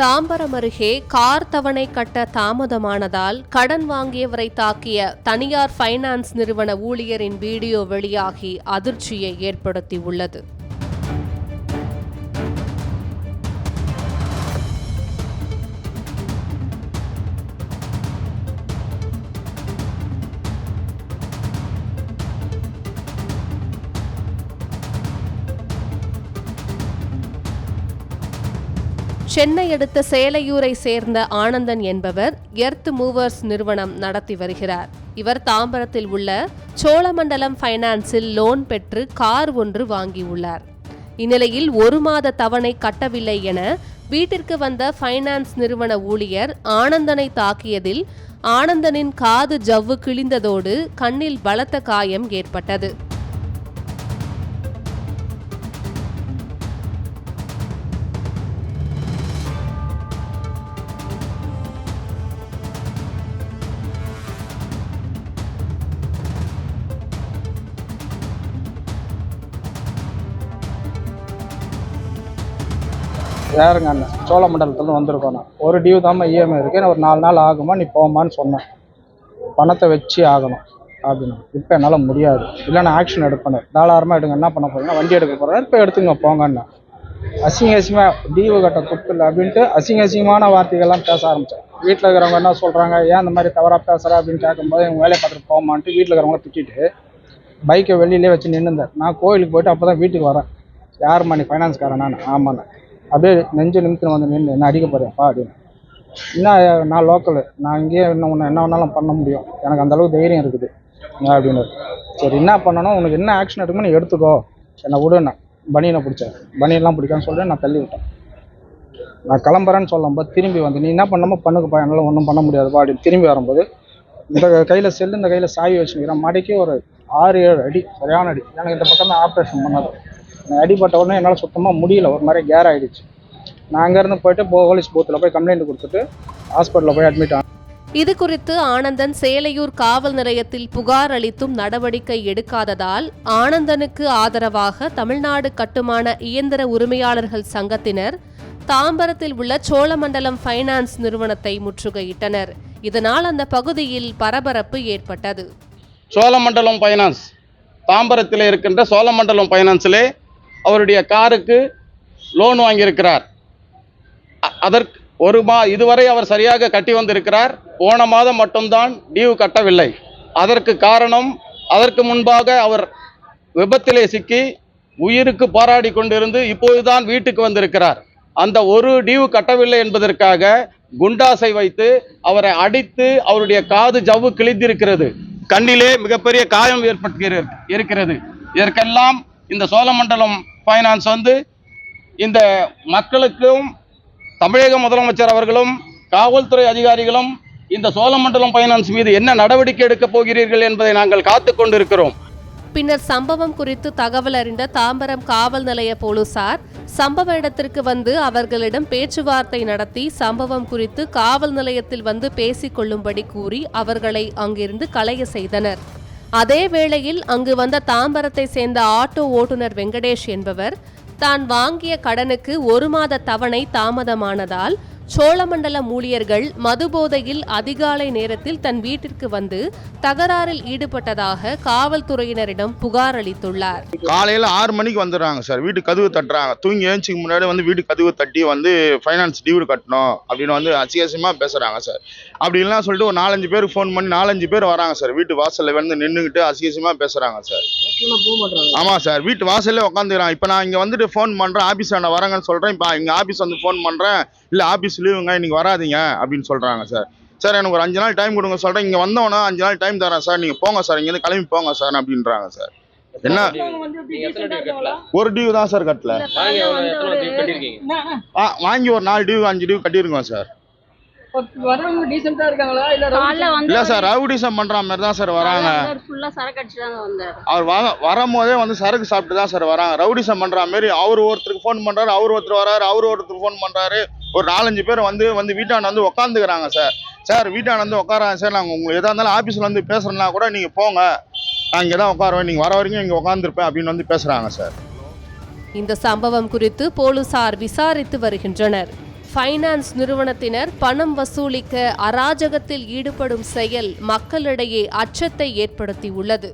தாம்பரம் அருகே கார் தவணை கட்ட தாமதமானதால் கடன் வாங்கியவரை தாக்கிய தனியார் ஃபைனான்ஸ் நிறுவன ஊழியரின் வீடியோ வெளியாகி அதிர்ச்சியை ஏற்படுத்தியுள்ளது. சென்னை அடுத்த சேலையூரை சேர்ந்த ஆனந்தன் என்பவர் எர்த் மூவர்ஸ் நிறுவனம் நடத்தி வருகிறார். இவர் தாம்பரத்தில் உள்ள சோழமண்டலம் ஃபைனான்ஸில் லோன் பெற்று கார் ஒன்று வாங்கியுள்ளார். இந்நிலையில் ஒரு மாத தவணை கட்டவில்லை என வீட்டிற்கு வந்த ஃபைனான்ஸ் நிறுவன ஊழியர் ஆனந்தனை தாக்கியதில் ஆனந்தனின் காது ஜவ்வு கிழிந்ததோடு கண்ணில் பலத்த காயம் ஏற்பட்டது. யாருங்க அண்ணன்? சோழமண்டலத்துலேருந்து வந்திருக்கோம் நான். ஒரு டியூ தான் இஎம்ஐ இருக்கு. ஒரு நாலு நாள் ஆகுமா? நீ போமான்னு சொன்னேன். பணத்தை வச்சு ஆகணும். அப்படின்னு. இப்போ என்னால் முடியாது. இல்லை நான் ஆக்ஷன் எடுப்பேன். தாராளமாக எடுங்க. என்ன பண்ண போறீங்க? வண்டி எடுக்க போகிறேன் இப்போ எடுத்துங்க போங்கண்ணா அசிங்க அசிங்கமாக டியூ கட்ட துப்பு அப்படின்ட்டு அசிங்க அசிங்கமான வார்த்தைகள்லாம் பேச ஆரம்பித்தேன் வீட்டில் இருக்கிறவங்க என்ன சொல்கிறாங்க ஏன் இந்த மாதிரி தவறாக பேசுகிற அப்படின்னு கேட்கும்போது எங்கள் வேலையை பார்த்துட்டு போமான்ட்டு வீட்டில் இருக்கிறவங்கள திட்டிட்டு பைக்கை வெளியிலே வச்சு நின்றுந்தேன் நான் கோயிலுக்கு போயிட்டு அப்போ தான் வீட்டுக்கு வரேன். யாரும்மா நீ ஃபைனான்ஸ்காரன் நான். ஆமாண்ணே. அப்படியே நெஞ்சு நிமித்தம் வந்து நின்று என்ன அடிக்க போறியாப்பா அப்படின்னு. என்ன நான் லோக்கலு நான் இங்கேயே என்ன என்ன வேணாலும் பண்ண முடியும். எனக்கு அந்த அளவுக்கு தைரியம் இருக்குது. அப்படின்னு சரி என்ன பண்ணணும்? உனக்கு என்ன ஆக்ஷன் எடுக்கணும் நீ எடுத்துக்கோ. என்னை விடுண்ணா பனியனை பிடிச்சேன். பனியெல்லாம் பிடிக்கான்னு சொல்லிட்டு நான் தள்ளி விட்டேன். நான் கிளம்புறேன்னு சொல்லும்போது திரும்பி வந்து நீ என்ன பண்ணமோ பண்ணுக்குப்பா என்னால் ஒன்றும் பண்ண முடியாதுப்பா அப்படின்னு திரும்பி வரும்போது இந்த கையில் செல்லு இந்த கையில் சாவி வச்சுக்கிறேன் மடக்கி ஒரு ஆறு ஏழு அடி சரியான அடி. எனக்கு இந்த பக்கம் தான் ஆப்ரேஷன் பண்ணது. எனக்கு அடிப்பட்ட உடனே என்னால் சுத்தமாக முடியல. ஒரு மாதிரி கேர் ஆகிடுச்சு நான் அங்கேருந்து போயிட்டு போலீஸ் பூத்தில் போய் கம்ப்ளைண்ட் கொடுத்துட்டு ஹாஸ்பிட்டலில் போய் அட்மிட் ஆனேன் இது குறித்து ஆனந்தன் சேலையூர் காவல் நிலையத்தில் புகார் அளித்தும் நடவடிக்கை எடுக்காததால் ஆனந்தனுக்கு ஆதரவாக தமிழ்நாடு கட்டுமான இயந்திர உரிமையாளர்கள் சங்கத்தினர் தாம்பரத்தில் உள்ள சோழமண்டலம் ஃபைனான்ஸ் நிறுவனத்தை முற்றுகையிட்டனர். இதனால் அந்த பகுதியில் பரபரப்பு ஏற்பட்டது. சோழமண்டலம் ஃபைனான்ஸ் தாம்பரத்தில் இருக்கின்ற சோழமண்டலம் ஃபைனான்ஸிலே அவருடைய காருக்கு லோன் வாங்கியிருக்கிறார். அதற்கு ஒரு மா இதுவரை அவர் சரியாக கட்டி வந்திருக்கிறார். போன மாதம் மட்டும்தான் டியூ கட்டவில்லை. அதற்கு காரணம் அதற்கு முன்பாக அவர் விபத்திலே சிக்கி உயிருக்கு போராடி கொண்டிருந்து இப்போதுதான் வீட்டுக்கு வந்திருக்கிறார். அந்த ஒரு டியூ கட்டவில்லை என்பதற்காக குண்டாசை வைத்து அவரை அடித்து அவருடைய காது ஜவ்வு கிழிந்திருக்கிறது. கண்ணிலே மிகப்பெரிய காயம் ஏற்பட்டு இருக்கிறது. இதற்கெல்லாம் இந்த சோழமண்டலம் ஃபைனான்ஸ் வந்து இந்த மக்களுக்கும் தமிழக முதலமைச்சர் அவர்களும் காவல்துறை அதிகாரிகளும் இந்த சோழமண்டலம் ஃபைனான்ஸ் மீது என்ன நடவடிக்கை எடுக்கப் போகிறீர்கள் என்பதை நாங்கள் காத்து கொண்டிருக்கிறோம். பின்னர் சம்பவம் குறித்து தகவல் அறிந்த தாம்பரம் காவல் நிலைய போலீசார் சம்பவ இடத்திற்கு வந்து அவர்களிடம் பேச்சுவார்த்தை நடத்தி சம்பவம் குறித்து காவல் நிலையத்தில் வந்து பேசிக் கொள்ளும்படி கூறி அவர்களை அங்கிருந்து களைய செய்தனர். அதே வேளையில் அங்கு வந்த தாம்பரத்தை சேர்ந்த ஆட்டோ ஓட்டுநர் வெங்கடேஷ் என்பவர் தான் வாங்கிய கடனுக்கு ஒரு மாத தவணை தாமதமானதால் சோழமண்டல ஊழியர்கள் மதுபோதையில் அதிகாலை நேரத்தில் தன் வீட்டிற்கு வந்து தகராறில் ஈடுபட்டதாக காவல்துறையினரிடம் புகார் அளித்துள்ளார். காலையில் ஆறு மணிக்கு வந்துடுறாங்க சார். வீட்டு கதவு தட்டுறாங்க. தூங்கி ஏஞ்சிக்கு முன்னாடி வந்து வீட்டு கதவு தட்டி வந்து ஃபைனான்ஸ் டியூ கட்டணும் அப்படின்னு வந்து அசியசியமாக பேசுகிறாங்க சார். அப்படி இல்லைனா சொல்லிட்டு ஒரு நாலஞ்சு பேர் ஃபோன் பண்ணி நாலஞ்சு பேர் வராங்க சார். வீட்டு வாசலில் வந்து நின்றுக்கிட்டு அசியசியமாக பேசுகிறாங்க சார். ஆமாம் சார். வீட்டு வாசல்லே உட்காந்துக்கிறான் இப்போ நான் இங்கே வந்துட்டு ஃபோன் பண்ணுறேன் ஆஃபீஸ் நான் வரேங்கன்னு சொல்கிறேன் இப்போ இங்கே ஆஃபீஸ் வந்து ஃபோன் பண்ணுறேன் இல்லை ஆஃபீஸ் லீவுங்க இன்னைக்கு வராதீங்க அப்படின்னு சொல்கிறாங்க சார் சார் எனக்கு ஒரு அஞ்சு நாள் டைம் கொடுங்க சொல்கிறேன் இங்கே வந்தவொன்னே அஞ்சு நாள் டைம் தரேன் சார் நீங்கள் போங்க சார் இங்கேருந்து கிளம்பி போங்க சார் அப்படின்றாங்க சார் என்ன? ஒரு டியூ தான் சார் கட்டல. வாங்கி ஒரு நாலு டியூ அஞ்சு டியூ கட்டியிருக்கோம் சார் இல்ல சார் ரவுடிசம் பண்ணுற மாதிரி தான் சார் வராங்க. ஃபுல்லா சரக்கு அடிச்சு தான் வந்தாரு. அவர் வரும்போதே வந்து சரக்கு சாப்பிட்டு தான் சார் வராங்க. ரவுடிசம் பண்ணுற மாதிரி அவர் ஒருத்தருக்கு ஃபோன் பண்ணுறாரு அவர் ஒருத்தர் வராரு அவர் ஒருத்தர் ஃபோன் பண்ணுறாரு ஒரு நாலஞ்சு பேர் வந்து வந்து வீட்டாண்ட வந்து உட்காந்துக்கிறாங்க சார் சார் வீட்டாண்ட வந்து உட்காராங்க சார் நாங்கள் உங்களுக்கு எதாக இருந்தாலும் ஆஃபீஸில் வந்து பேசுகிறேன்னா கூட நீங்கள் போங்க. நான் இங்கே தான் உட்காருவேன் நீங்கள் வர வரைக்கும் இங்கே உட்காந்துருப்பேன் அப்படின்னு வந்து பேசுகிறாங்க சார் இந்த சம்பவம் குறித்து போலீசார் விசாரித்து வருகின்றனர். ஃபைனான்ஸ் நிறுவனத்தினர் பணம் வசூலிக்க அராஜகத்தில் ஈடுபடும் செயல் மக்களிடையே அச்சத்தை ஏற்படுத்தியுள்ளது.